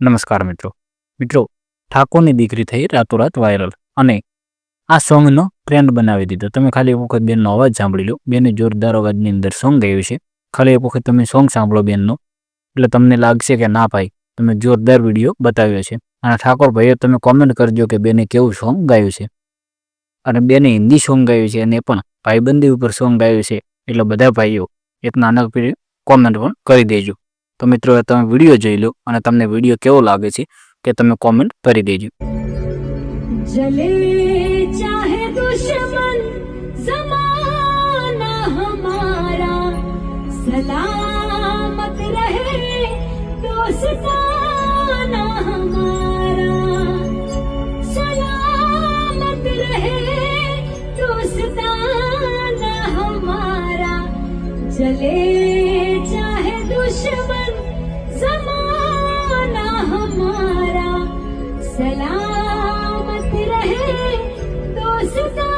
નમસ્કાર મિત્રો. મિત્રો, ઠાકોરની દીકરી થઈ રાતોરાત વાયરલ અને આ સોંગનો ટ્રેન્ડ બનાવી દીધો. તમે ખાલી એક વખત બેનનો અવાજ સાંભળી લો. બેને જોરદાર અવાજની અંદર સોંગ ગયું છે. ખાલી એક વખત તમે સોંગ સાંભળો બેનનો. એટલે તમને લાગશે કે ના ભાઈ, તમે જોરદાર વીડિયો બતાવ્યો છે. અને ઠાકોર ભાઈએ તમે કોમેન્ટ કરજો કે બેને કેવું સોંગ ગાયું છે. અને બેને હિન્દી સોંગ ગાયું છે અને એ પણ ભાઈબંધી ઉપર સોંગ ગાયું છે. એટલે બધા ભાઈઓ એક નાનકડી કોમેન્ટ પણ કરી દેજો. તો મિત્રો તમે વીડિયો જોઈ લો અને તમને વીડિયો કેવો લાગે છે કે તમે કોમેન્ટ કરી દેજો. જલે ચાહે દુશ્મન हमारा सलामत रहे दोस्ताना